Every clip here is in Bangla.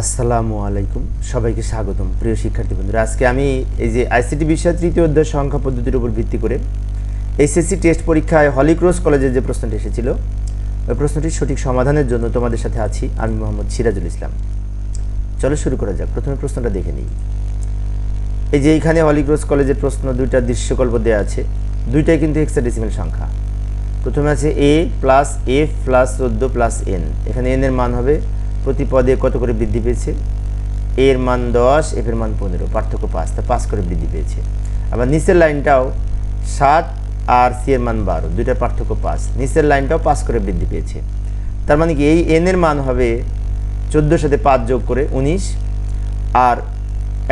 আসসালামু আলাইকুম। সবাইকে স্বাগতম, প্রিয় শিক্ষার্থী বন্ধুরা আজকে আমি এই যে আইসিটি বিষয় তৃতীয় অধ্যায় সংখ্যা পদ্ধতির উপর ভিত্তি করে এসএসসি টেস্ট পরীক্ষায় হলিক্রস কলেজের যে প্রশ্নটি এসেছিল, ওই প্রশ্নটির সঠিক সমাধানের জন্য তোমাদের সাথে আছি আমি মোহাম্মদ সিরাজুল ইসলাম। চলো শুরু করা যাক। প্রথমে প্রশ্নটা দেখে নিই। এই যে এইখানে হলিক্রস কলেজের প্রশ্ন দুইটা দৃশ্যকল্প দেওয়া আছে, দুইটাই কিন্তু হেক্সাডেসিমেল সংখ্যা। প্রথমে আছে এ প্লাস এফ প্লাস চোদ্দ প্লাস এন এখানে এন এর মান হবে প্রতি পদে কত করে বৃদ্ধি পেয়েছে? এর মান দশ এফ এর মান পনেরো, পার্থক্য পাঁচ, তা পাঁচ করে বৃদ্ধি পেয়েছে। আবার নিচের লাইনটাও সাত আর সি এর মান বারো দুইটা পার্থক্য পাঁচ, নিচের লাইনটাও পাঁচ করে বৃদ্ধি পেয়েছে। তার মানে কি, এই এন এর মান হবে চোদ্দোর সাথে পাঁচ যোগ করে উনিশ আর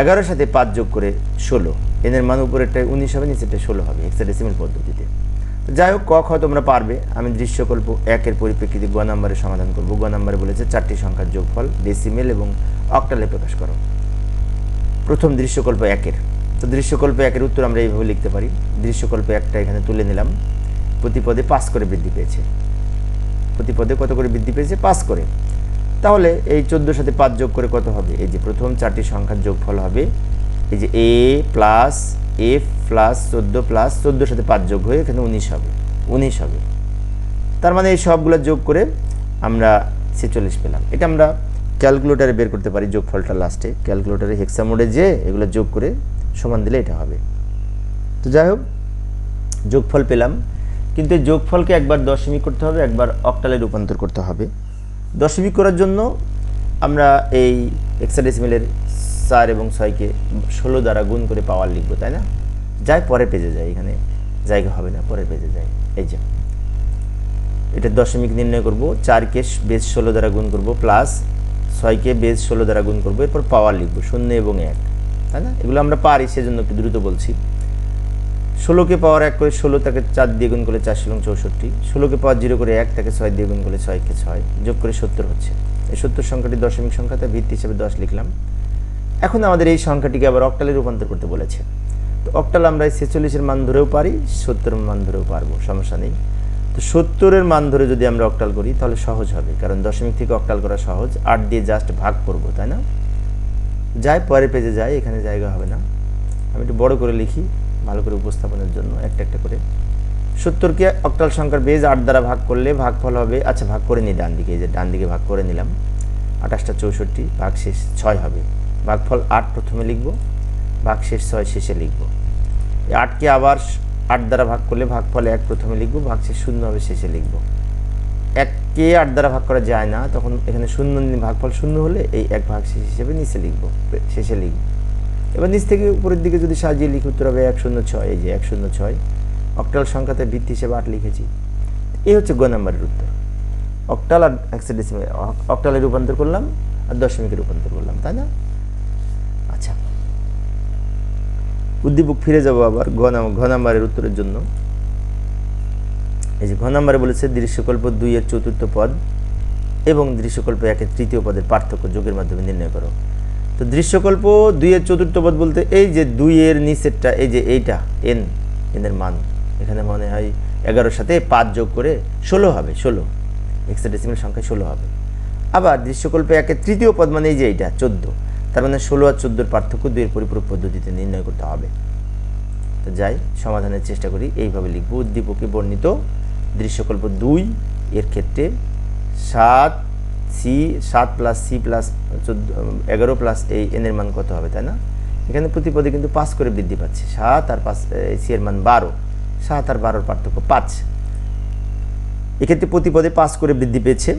এগারোর সাথে পাঁচ যোগ করে ষোলো। এনের মান উপরেরটায় উনিশ হবে, নিচেরটায় ষোলো হবে হেক্সাডেসিমেল পদ্ধতিতে। যাই হোক ক, খ তোমরা পারবে। আমি দৃশ্যকল্প একের পরিপ্রেক্ষিতে গ নাম্বারে সমাধান করব। গ নাম্বারে বলেছে চারটি সংখ্যার যোগফল ডেসিমেল এবং অক্টালে প্রকাশ করো। প্রথম দৃশ্যকল্প একের। তো দৃশ্যকল্প একের উত্তর আমরা এইভাবে লিখতে পারি। দৃশ্যকল্প একটা এখানে তুলে নিলাম। প্রতি পদে পাঁচ করে বৃদ্ধি পেয়েছে। প্রতি পদে কত করে বৃদ্ধি পেয়েছে? পাঁচ করে। তাহলে এই চোদ্দোর সাথে পাঁচ যোগ করে কত হবে? এই যে প্রথম চারটি সংখ্যার যোগফল হবে, এই যে এ প্লাস এফ প্লাস চোদ্দ প্লাস চোদ্দোর সাথে পাঁচ যোগ হয়ে এখানে উনিশ হবে উনিশ হবে। তার মানে এই সবগুলো যোগ করে আমরা ছেচল্লিশ পেলাম। এটা আমরা ক্যালকুলেটারে বের করতে পারি যোগফলটা লাস্টে ক্যালকুলেটারে হেক্সা মোডে যে এগুলো যোগ করে সমান দিলে এটা হবে। তো যাই হোক, যোগফল পেলাম। কিন্তু এই যোগফলকে একবার দশমিক করতে হবে, একবার অক্টালে রূপান্তর করতে হবে। দশমিক করার জন্য আমরা এই এক্সাডেসিমেলের চার এবং ছয়কে ষোলো দ্বারা গুণ করে পাওয়ার লিখব, তাই না? যাই পরে পেজে যায়, এখানে জায়গা হবে না, পরে পেজে যায়। এই যে, এটা দশমিক নির্ণয় করব, চারকে বেজ ষোলো দ্বারা গুণ করব, প্লাস ছয়কে বেজ ষোলো দ্বারা গুণ করব, এরপর পাওয়ার লিখব, শূন্য এবং এক, তাই না? এগুলো আমরা পারি, সেজন্য একটু দ্রুত বলছি। ষোলোকে পাওয়ার এক করে ষোলো, তাকে চার দিয়ে গুণ করলে চারশো এবং চৌষট্টি। ষোলোকে পাওয়ার জিরো করে এক, তাকে ছয় দিয়ে গুণ করলে ছয়কে ছয়, যোগ করে সত্তর হচ্ছে। এই সত্তর সংখ্যাটি দশমিক সংখ্যা তাই ভিত্তি হিসেবে দশ লিখলাম। এখন আমাদের এই সংখ্যাটিকে আবার অক্টালে রূপান্তর করতে বলেছে। তো অক্টাল আমরা ছেচল্লিশের মান ধরেও পারি, সত্তরের মান ধরেও পারব, সমস্যা নেই। তো সত্তরের মান ধরে যদি আমরা অক্টাল করি, তাহলে সহজ হবে, কারণ দশমিক থেকে অক্টাল করা সহজ, আট দিয়ে জাস্ট ভাগ করব, তাই না? যাই পরে পেজে যাই এখানে জায়গা হবে না। আমি একটু বড় করে লিখি, ভালো করে উপস্থাপনের জন্য, একটা একটা করে। সত্তরকে অক্টাল সংখ্যার বেজ আট দ্বারা ভাগ করলে ভাগফল হবে আচ্ছা ভাগ করে নিই ডান দিকে এই যে ডান দিকে ভাগ করে নিলাম। আঠাশটা চৌষট্টি ভাগ শেষ ছয় হবে। ভাগফল আট প্রথমে লিখব ভাগ শেষ ছয় শেষে লিখব। এই আটকে আবার আট দ্বারা ভাগ করলে ভাগফল এক প্রথমে লিখব ভাগ শেষ শূন্য হবে শেষে লিখব। এককে আট দ্বারা ভাগ করা যায় না, তখন এখানে শূন্য নিয়ে ভাগফল শূন্য হলে এই এক ভাগ শেষ হিসেবে নিচে লিখব, শেষে লিখব। এবার নিচ থেকে উপরের দিকে যদি সাজিয়ে লিখি, উত্তর হবে এক শূন্য ছয়, এই যে এক শূন্য ছয়। অক্টাল সংখ্যাতে ভিত্তি হিসেবে আট লিখেছি। এই হচ্ছে গ নাম্বারের উত্তর। অক্টাল আর অক্টালে রূপান্তর করলাম আর দশমিকে রূপান্তর করলাম, তাই না? উদ্দীপক ফিরে যাব আবার ঘ নাম- নাম্বারের উত্তরের জন্য। এই যে ঘ নাম্বারে বলেছে দৃশ্যকল্প দুই এর চতুর্থ পদ এবং দৃশ্যকল্প একের তৃতীয় পদের পার্থক্য যোগের মাধ্যমে নির্ণয় করো। তো দৃশ্যকল্প দুইয়ের চতুর্থ পদ বলতে এই যে দুইয়ের নিচেরটা, এই যে এইটা, এন, এনের মান। এখানে মনে হয় এগারোর সাথে পাঁচ যোগ করে ষোলো হবে, ষোলো। এক্সাডেসিমেল সংখ্যা ষোলো হবে। আবার দৃশ্যকল্পে একের তৃতীয় পদ মানে এই যে এইটা, চোদ্দ। তার মানে ষোলো আর চোদ্দোর পার্থক্য দুইয়ের পরিপূরক পদ্ধতিতে নির্ণয় করতে হবে। তো যাই, সমাধানের চেষ্টা করি, এইভাবে লিখব। উদ্দীপকে বর্ণিত দৃশ্যকল্প দুই এর ক্ষেত্রে সাত সি, সাত প্লাস সি প্লাস চোদ্দ, এগারো প্লাস এই এনের মান কত হবে, তাই না? এখানে প্রতি পদে কিন্তু পাঁচ করে বৃদ্ধি পাচ্ছে। সাত আর পাঁচ সি এর মান বারো। সাত আর বারোর পার্থক্য পাঁচ। এক্ষেত্রে প্রতি পদে পাঁচ করে বৃদ্ধি পেয়েছে।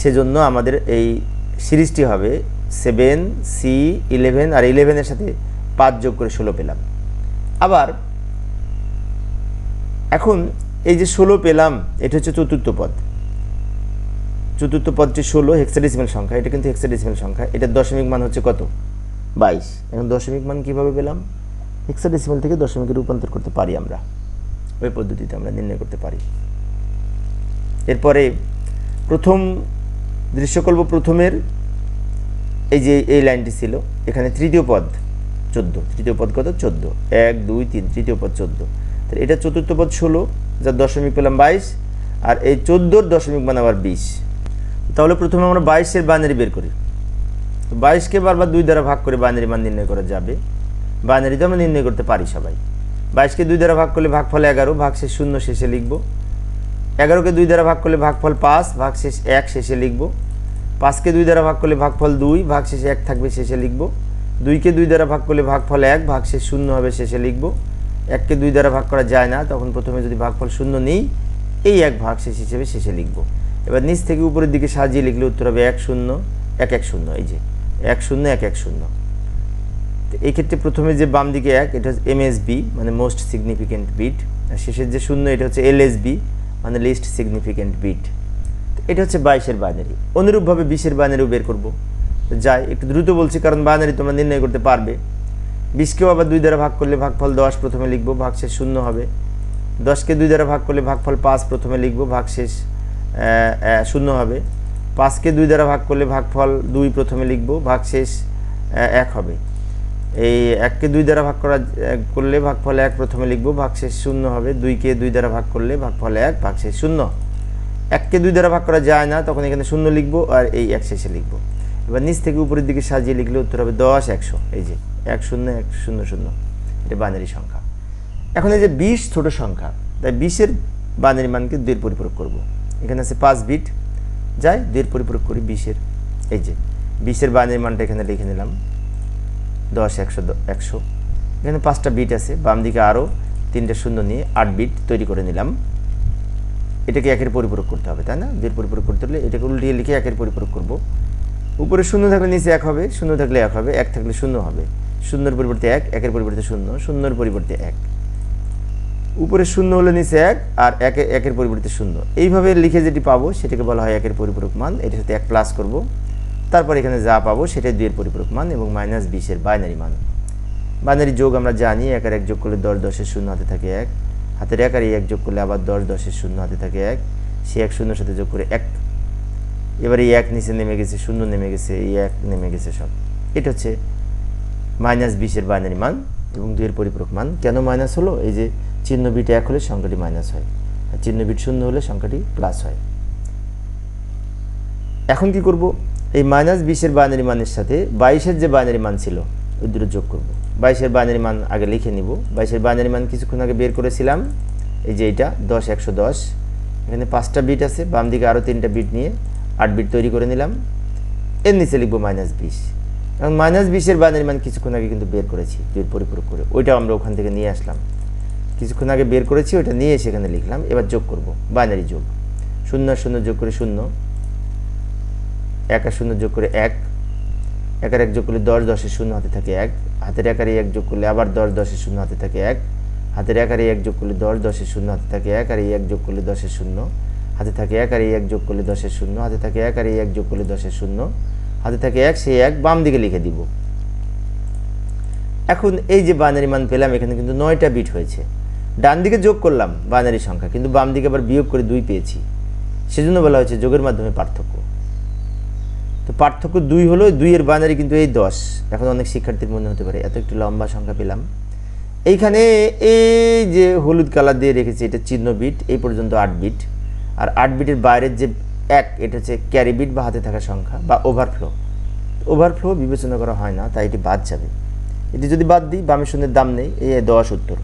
সেজন্য আমাদের এই সিরিজটি হবে সেভেন সি ইলেভেন আর ইলেভেনের সাথে পাঁচ যোগ করে ষোলো পেলাম। আবার এখন এই যে ষোলো পেলাম, এটা হচ্ছে চতুর্থ পদ। চতুর্থ পদটি ষোলো হেক্সাডেসিমেল সংখ্যা, এটা কিন্তু হেক্সাডেসিমেল সংখ্যা। এটার দশমিক মান হচ্ছে কত? বাইশ। এখন দশমিক মান কীভাবে পেলাম? হেক্সাডেসিমেল থেকে দশমিকে রূপান্তর করতে পারি আমরা। ওই পদ্ধতিতে আমরা নির্ণয় করতে পারি। এরপরে প্রথম দৃশ্যকল্প প্রথমের এই যে এই লাইনটি ছিল, এখানে তৃতীয় পদ চোদ্দ, তৃতীয় পদ কত? চোদ্দ। এক, দুই, তিন, তৃতীয় পদ চোদ্দ। তাহলে এটা চতুর্থ পদ ষোলো যার দশমিক পেলাম বাইশ, আর এই চোদ্দোর দশমিক মান আবার বিশ। তাহলে প্রথমে আমরা বাইশের বাইনারি বের করি। তো বাইশকে বারবার দুই দ্বারা ভাগ করে বাইনারি মান নির্ণয় করা যাবে। বাইনারি তো আমরা নির্ণয় করতে পারি সবাই। বাইশকে দুই দ্বারা ভাগ করলে ভাগফল এগারো ভাগ শেষ শূন্য, শেষে লিখব। এগারোকে দুই দ্বারা ভাগ করলে ভাগফল পাঁচ ভাগ শেষ এক, শেষে লিখব। পাঁচকে দুই দ্বারা ভাগ করলে ভাগফল দুই ভাগ শেষে এক থাকবে, শেষে লিখব। দুইকে দুই দ্বারা ভাগ করলে ভাগফল এক ভাগ শেষ শূন্য হবে, শেষে লিখব। এককে দুই দ্বারা ভাগ করা যায় না, তখন প্রথমে যদি ভাগফল শূন্য নেই, এই এক ভাগ শেষ হিসেবে শেষে লিখব। এবার নিচ থেকে উপরের দিকে সাজিয়ে লিখলে উত্তর হবে এক শূন্য, এক এক শূন্য, এই যে, এক শূন্য, এক এক শূন্য। তো এই ক্ষেত্রে প্রথমে যে বাম দিকে এক, এটা হচ্ছে এমএসবি মানে মোস্ট সিগনিফিকেন্ট বিট আর শেষের যে শূন্য, এটা হচ্ছে এলএসবি মানে লিস্ট সিগনিফিকেন্ট বিট এটা হচ্ছে বাইশের বাইনারি অনুরূপভাবে বিশের বাইনারিও বের করব। যাই একটু দ্রুত বলছি কারণ বাইনারি তোমরা নির্ণয় করতে পারবে। বিশকেও আবার দুই দ্বারা ভাগ করলে ভাগফল দশ প্রথমে লিখব ভাগ শেষ শূন্য হবে। দশকে দুই দ্বারা ভাগ করলে ভাগফল পাঁচ প্রথমে লিখব ভাগ শেষ আহ, আহ, শূন্য হবে। পাঁচকে দুই দ্বারা ভাগ করলে ভাগফল দুই প্রথমে লিখব ভাগ শেষ এক হবে। এই এককে দুই দ্বারা ভাগ করা করলে ভাগফল এক প্রথমে লিখব ভাগ শেষ শূন্য হবে। দুইকে দুই দ্বারা ভাগ করলে ভাগফল এক ভাগ শেষ শূন্য। এককে দুই দ্বারা ভাগ করা যায় না, তখন এখানে শূন্য লিখব আর এই এক শেষে লিখব। এবার নিচ থেকে উপরের দিকে সাজিয়ে লিখলে উত্তর হবে দশ, একশো। এই যে, এক শূন্য এক শূন্য শূন্য। এটা বাইনারি সংখ্যা। এখন এই যে বিশ ছোট সংখ্যা, তাই বিশের বাইনারি মানকে দুইয়ের পরিপূরক করব। এখানে আছে পাঁচ বিট, যাই দুইয়ের পরিপূরক করি বিশের। এই যে, বিশের বাইনারি মানটা এখানে লিখে নিলাম। দশ, একশো একশো। এখানে পাঁচটা বিট আছে বাম দিকে আরও তিনটে শূন্য নিয়ে আট বিট তৈরি করে নিলাম। এটাকে একের পরিপূরক করতে হবে, তাই না? দুইয়ের পরিপূরক করতে হলে এটাকে উল্টিয়ে লিখে একের পরিপূরক করব। উপরে শূন্য থাকলে নিচে এক হবে, শূন্য থাকলে এক হবে, এক থাকলে শূন্য হবে। শূন্যর পরিবর্তে এক, একের পরিবর্তে শূন্য, শূন্যর পরিবর্তে এক। উপরে শূন্য হলে নিচে এক আর একে, একের পরিবর্তে শূন্য। এইভাবে লিখে যেটি পাবো, সেটাকে বলা হয় একের পরিপূরক মান। এটার সাথে এক প্লাস করব। তারপর এখানে যা পাবো, সেটাই দুইয়ের পরিপূরক মান এবং মাইনাস বিশের বাইনারি মান। বাইনারি যোগ আমরা জানি এক আর এক যোগ করলে দশ, দশের শূন্য হাতে থাকে এক। হাতের এক আর এক যোগ করলে আবার দশ, দশের শূন্য, হাতে থাকে এক। সে এক শূন্যর সাথে যোগ করে এক। এবার এই এক নিচে নেমে গেছে, শূন্য নেমে গেছে, এই এক নেমে গেছে সব। এটা হচ্ছে মাইনাস বিশের বাইনারি মান এবং দুইয়ের পরিপূরক মান। কেন মাইনাস হলো? এই যে চিহ্ন বিট এক হলে সংখ্যাটি মাইনাস হয়, আর চিহ্ন বিট শূন্য হলে সংখ্যাটি প্লাস হয়। এখন কি করব? এই মাইনাস বিশের বাইনারি মানের সাথে বাইশের যে বাইনারি মান ছিল, ওই দুটো যোগ করব। বাইশের বাইনারি মান আগে লিখে নিব। বাইশের বাইনারি মান কিছুক্ষণ আগে বের করেছিলাম। এই যে এইটা, দশ, একশো দশ। এখানে পাঁচটা বিট আছে, বাম দিকে আরও তিনটা বিট নিয়ে আট বিট তৈরি করে নিলাম। এর নিচে লিখব মাইনাস বিশ। এখন মাইনাস বিশের বাইনারি মান কিছুক্ষণ আগে কিন্তু বের করেছি দুই পরিপূরক করে। ওইটাও আমরা ওখান থেকে নিয়ে আসলাম। কিছুক্ষণ আগে বের করেছি, ওইটা নিয়ে সেখানে লিখলাম। এবার যোগ করব, বাইনারি যোগ। শূন্য শূন্য যোগ করে শূন্য। এক আর শূন্য যোগ করে এক। এক আর এক যোগ করলে দশ দশে শূন্য, হাতে থাকে এক। হাতের এক আর এক যোগ করলে আবার দশ দশে শূন্য, হাতে থাকে এক। হাতের এক আর এক যোগ করলে দশ, দশের শূন্য, হাতে থাকে এক। আর এই এক যোগ করলে দশের শূন্য, হাতে থাকে এক। আর এই এক যোগ করলে দশের শূন্য, হাতে থাকে এক। আর এই এক যোগ করলে দশের শূন্য, হাতে থাকে এক। সেই এক বাম দিকে লিখে দিব। এখন এই যে বাইনারি মান পেলাম, এখানে কিন্তু নয়টা বিট হয়েছে। ডান দিকে যোগ করলাম বাইনারি সংখ্যা, কিন্তু বাম দিকে আবার বিয়োগ করে দুই পেয়েছি। সেজন্য বলা হয়েছে যোগের মাধ্যমে পার্থক্য। তো পার্থক্য দুই হলো দুইয়ের বাইনারি কিন্তু এই দশ। এখন অনেক শিক্ষার্থীর মনে হতে পারে, এত একটু লম্বা সংখ্যা পেলাম। এইখানে এই যে হলুদ কালার দিয়ে রেখেছি, এটা চিহ্ন বিট এই পর্যন্ত আট বিট আর আট বিটের বাইরের যে এক, এটা হচ্ছে ক্যারি বিট বা হাতে থাকা সংখ্যা বা ওভারফ্লো ওভারফ্লো বিবেচনা করা হয় না, তাই এটি বাদ যাবে। এটি যদি বাদ দিই, বামের শূন্যের দাম নেই, এই দশ উত্তর।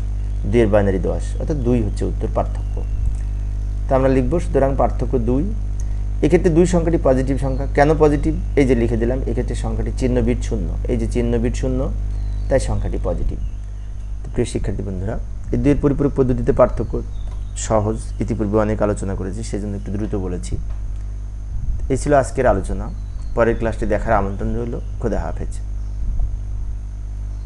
দুইয়ের বাইনারি দশ, অর্থাৎ দুই হচ্ছে উত্তর পার্থক্য। তা আমরা লিখব, সুতরাং পার্থক্য দুই এক্ষেত্রে দুই সংখ্যাটি পজিটিভ সংখ্যা। কেন পজিটিভ এই যে লিখে দিলাম, এক্ষেত্রে সংখ্যাটি চিহ্ন বিট শূন্য। এই যে চিহ্ন বিট শূন্য, তাই সংখ্যাটি পজিটিভ প্রিয় শিক্ষার্থী বন্ধুরা, এই দুইয়ের পরিপূরক পদ্ধতিতে পার্থক্য সহজ। ইতিপূর্বে অনেক আলোচনা করেছি, সেজন্য একটু দ্রুত বলেছি। এই ছিল আজকের আলোচনা। পরের ক্লাসটি দেখার আমন্ত্রণ রইল। খোদা হাফেজ।